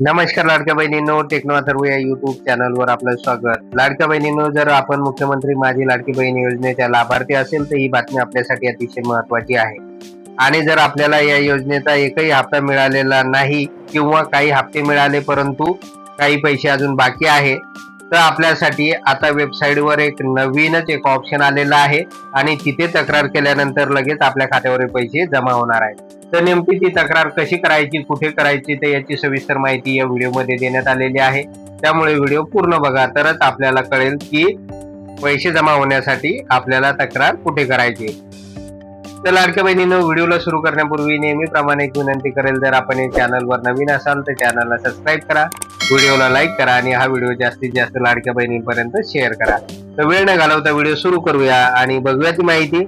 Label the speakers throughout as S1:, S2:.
S1: नमस्कार लाडक्या बहिणींनो टेक्नो अथर्व या युट्यूब चॅनलवर आपलं स्वागत. लाडक्या बहिणींनो जर आपण मुख्यमंत्री माझी लाडकी बहीण योजनेच्या लाभार्थी असेल तर ही बातमी आपल्यासाठी अतिशय महत्वाची आहे. आणि जर आपल्याला या योजनेचा एकही हप्ता मिळालेला नाही किंवा काही हप्ते मिळाले परंतु काही पैसे अजून बाकी आहे तर आपल्यासाठी आता वेबसाईटवर एक नवीनच एक ऑप्शन आलेला आहे. आणि तिथे तक्रार केल्यानंतर लगेच आपल्या खात्यावर पैसे जमा होणार आहेत. तर नेमकी ती तक्रार कशी करायची कुठे करायची तर याची सविस्तर माहिती या व्हिडिओमध्ये देण्यात आलेली आहे. त्यामुळे व्हिडिओ पूर्ण बघा तरच आपल्याला कळेल की पैसे जमा होण्यासाठी आपल्याला तक्रार कुठे करायची. तर लाडक्या बहिणीनं व्हिडिओला सुरू करण्यापूर्वी नेहमीप्रमाणे एक विनंती करेल जर आपण या चॅनलवर नवीन असाल तर चॅनलला सबस्क्राईब करा व्हिडिओला लाईक करा आणि हा व्हिडिओ जास्तीत जास्त लाडक्या बहिणींपर्यंत शेअर करा. तर वेळ न घालवता व्हिडिओ सुरू करूया आणि बघूया ती माहिती.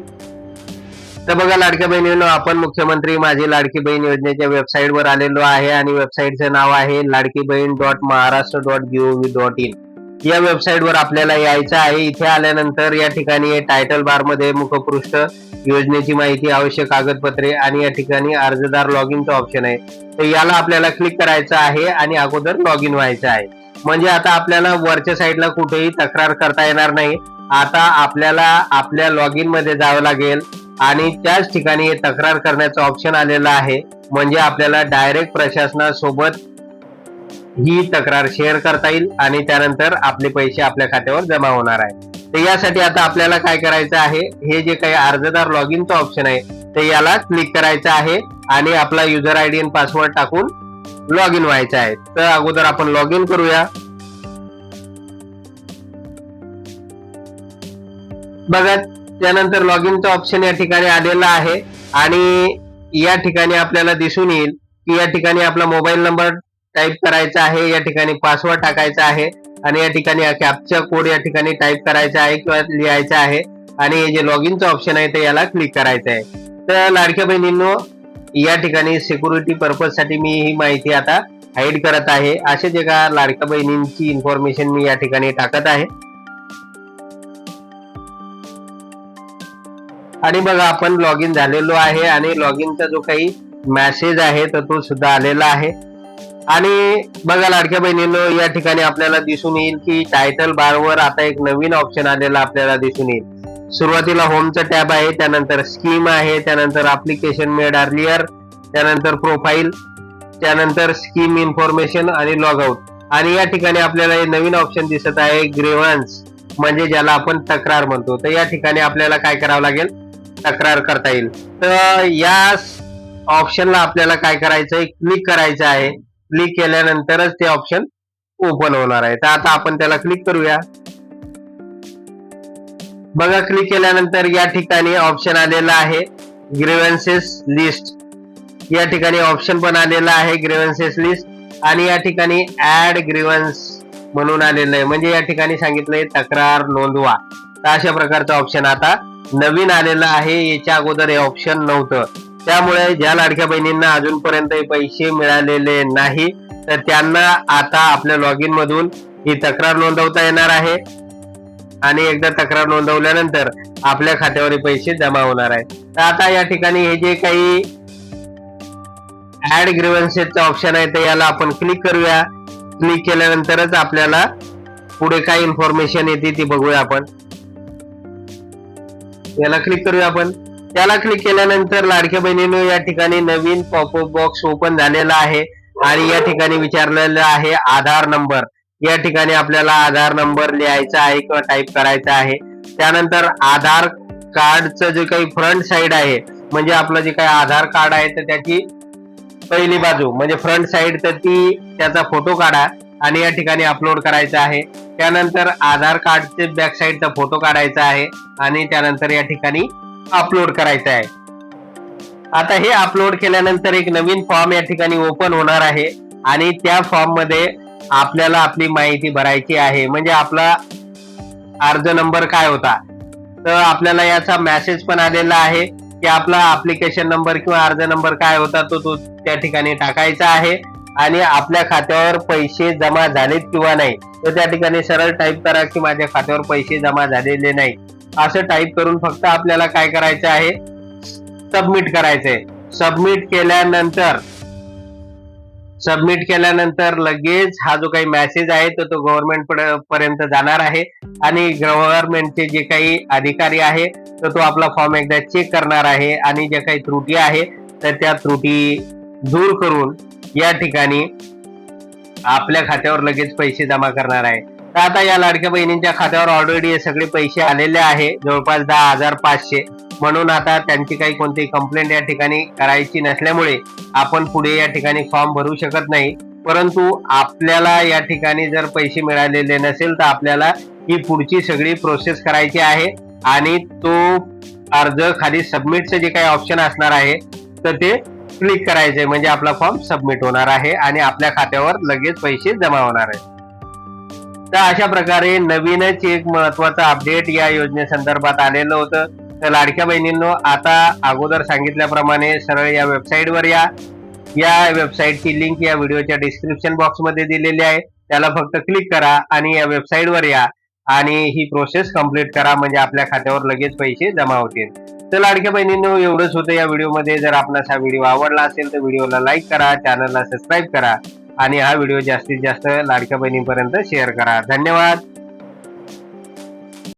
S1: तर बघा लाडक्या बहिणीनो आपण मुख्यमंत्री माझी लाडकी बहीण योजनेच्या वेबसाईटवर आलेलो आहे आणि वेबसाईटचं नाव आहे Ladki Bahin dot Maharashtra dot G O V dot in या वेबसाईटवर आपल्याला यायचं आहे. इथे आल्यानंतर या ठिकाणी टायटल बारमध्ये मुखपृष्ठ योजनेची माहिती आवश्यक कागदपत्रे आणि या ठिकाणी अर्जदार लॉग इनचं ऑप्शन आहे. तर याला आपल्याला क्लिक करायचं आहे आणि अगोदर लॉग इन व्हायचं आहे. म्हणजे आता आपल्याला वरच्या साईडला कुठेही तक्रार करता येणार नाही. आता आपल्याला आपल्या लॉग इनमध्ये जावं लागेल. आणि त्याच ठिकाणी तक्रार करण्याचं ऑप्शन आलेलं आहे. म्हणजे आपल्याला डायरेक्ट प्रशासनासोबत ही तक्रार शेअर करता येईल आणि त्यानंतर आपले पैसे आपल्या खात्यावर जमा होणार आहे तर यासाठी आता आपल्याला काय करायचं आहे? हे जे काही अर्जदार लॉग इनचं ऑप्शन आहे ते याला क्लिक करायचं आहे आणि आपला युजर आय डी आणि पासवर्ड टाकून लॉग इन व्हायचं आहे. तर अगोदर आपण लॉग इन करूया. बघा त्यानंतर लॉग इनचा ऑप्शन या ठिकाणी आलेलं आहे. आणि या ठिकाणी आपल्याला दिसून येईल की या ठिकाणी आपला मोबाईल नंबर टाईप करायचा आहे या ठिकाणी पासवर्ड टाकायचा आहे आणि या ठिकाणी कॅपचा कोड या ठिकाणी टाईप करायचा आहे किंवा लिहायचा आहे. आणि हे जे लॉग इनचं ऑप्शन आहे ते याला क्लिक करायचं आहे. तर लाडक्या बहिणींनो या ठिकाणी सिक्युरिटी पर्पजसाठी मी ही माहिती आता हाईड करत आहे. असे जे का लाडक्या बहिणींची इन्फॉर्मेशन मी या ठिकाणी टाकत आहे. आणि बघा आपण लॉग इन झालेलो आहे आणि लॉग इनचा जो काही मेसेज आहे तर तो सुद्धा आलेला आहे. आणि बघा लाडक्या बहिणींनो या ठिकाणी आपल्याला दिसून येईल की टायटल बारवर आता एक नवीन ऑप्शन आलेला आपल्याला दिसून येईल. सुरुवातीला होमचा टॅब आहे त्यानंतर स्कीम आहे त्यानंतर अप्लिकेशन मेड अर्लियर त्यानंतर प्रोफाईल त्यानंतर स्कीम इन्फॉर्मेशन आणि लॉग आउट आणि या ठिकाणी आपल्याला हे नवीन ऑप्शन दिसत आहे ग्रेव्हन्स म्हणजे ज्याला आपण तक्रार म्हणतो. तर या ठिकाणी आपल्याला काय करावं लागेल? तक्रार करता येईल. तर या ऑप्शनला आपल्याला काय करायचंय? क्लिक करायचं आहे. क्लिक केल्यानंतरच ते ऑप्शन ओपन होणार आहे. तर आता आपण त्याला क्लिक करूया. बघा क्लिक केल्यानंतर या ठिकाणी ऑप्शन आलेला आहे. ग्रेव्हन्सेस लिस्ट या ठिकाणी ऑप्शन पण आलेला आहे ग्रेव्हन्सेस लिस्ट आणि या ठिकाणी ऍड ग्रेव्हन्स म्हणून आलेलं आहे. म्हणजे या ठिकाणी सांगितलंय तक्रार नोंदवा. तर अशा प्रकारचं ऑप्शन आता नवीन आलेलं आहे याच्या अगोदर हे ऑप्शन नव्हतं. त्यामुळे ज्या लाडक्या बहिणींना अजूनपर्यंत हे पैसे मिळालेले नाही तर त्यांना आता आपल्या लॉग इन मधून ही तक्रार नोंदवता येणार आहे. आणि एकदा तक्रार नोंदवल्यानंतर आपल्या खात्यावर पैसे जमा होणार आहे तर आता या ठिकाणी हे जे काही ऍड ग्रीवन्सेसचं ऑप्शन आहे तर याला आपण क्लिक करूया. क्लिक केल्यानंतरच आपल्याला पुढे काय इन्फॉर्मेशन येते ती बघूया आपण. याला क्लिक करूया आपण. त्याला क्लिक केल्यानंतर लाडक्या बहिणीनं या ठिकाणी नवीन पॉपअप बॉक्स ओपन झालेला आहे. आणि या ठिकाणी विचारलेलं आहे आधार नंबर या ठिकाणी आपल्याला आधार नंबर लिहायचा आहे किंवा टाईप करायचा आहे. त्यानंतर आधार कार्डचं जे काही फ्रंट साईड आहे म्हणजे आपलं जे काही आधार कार्ड आहे तर त्याची पहिली बाजू म्हणजे फ्रंट साईड तर ती त्याचा फोटो काढा. आणि या ठिकाणी अपलोड करायचा आहे. त्यानंतर आधार कार्डचे बॅक साईडचा फोटो काढायचा आहे आणि त्यानंतर या ठिकाणी अपलोड करायचा आहे. आता हे अपलोड केल्यानंतर एक नवीन फॉर्म या ठिकाणी ओपन होणार आहे आणि त्या फॉर्ममध्ये आपल्याला आपली माहिती भरायची आहे. म्हणजे आपला अर्ज नंबर काय होता? तर आपल्याला याचा मेसेज पण आलेला आहे की आपला अप्लिकेशन नंबर किंवा अर्ज नंबर काय होता तो तो त्या ठिकाणी टाकायचा आहे. आणि आपल्या खात्यावर पैसे जमा झालेत किंवा नाही तर त्या ठिकाणी सरळ टाईप करा की माझ्या खात्यावर पैसे जमा झालेले नाही. असं टाईप करून फक्त आपल्याला काय करायचं आहे? सबमिट करायचंय. सबमिट केल्यानंतर सबमिट केल्यानंतर लगेच हा जो काही मेसेज आहे तो तो गव्हर्नमेंट पर्यंत जाणार आहे. आणि गव्हर्नमेंटचे जे काही अधिकारी आहे तर तो आपला फॉर्म एकदा चेक करणार आहे. आणि ज्या काही त्रुटी आहे तर त्या त्रुटी दूर करून या ठिकाणी आपल्या खात्यावर लगेच पैसे जमा करणार आहे. तर आता या लाडक्या बहिणींच्या खात्यावर ऑलरेडी हे सगळे पैसे आलेले आहे. जवळपास दहा हजार पाचशे. म्हणून आता त्यांची काही कोणती कंप्लेंट या ठिकाणी करायची नसल्यामुळे आपण पुढे या ठिकाणी फॉर्म भरू शकत नाही. परंतु आपल्याला या ठिकाणी जर पैसे मिळालेले नसेल तर आपल्याला ही पुढची सगळी प्रोसेस करायची आहे. आणि तो अर्ज खाली सबमिटचं जे काही ऑप्शन असणार आहे तर ते क्लिक करायचंय म्हणजे आपला फॉर्म सबमिट होणार आहे आणि आपल्या खात्यावर लगेच पैसे जमा होणार आहे तर अशा प्रकारे नवीनच एक महत्वाचं अपडेट या योजनेसंदर्भात आलेलं होतं. तर लाडक्या बहिणींनो आता अगोदर सांगितल्याप्रमाणे सरळ या वेबसाईटवर या. या वेबसाईटची लिंक या व्हिडिओच्या डिस्क्रिप्शन बॉक्समध्ये दिलेली आहे. त्याला फक्त क्लिक करा आणि या वेबसाईटवर या. आणि ही प्रोसेस कंप्लीट करा म्हणजे आपल्या खात्यावर लगेच पैसे जमा होतील. तर लाडक्या बहिणींनो एवढंच होतं या व्हिडिओमध्ये. जर आपणास हा व्हिडिओ आवडला असेल तर व्हिडिओला लाईक करा चॅनलला सबस्क्राईब करा. आणि हा व्हिडिओ जास्तीत जास्त लाडक्या बहिणींपर्यंत शेअर करा. धन्यवाद.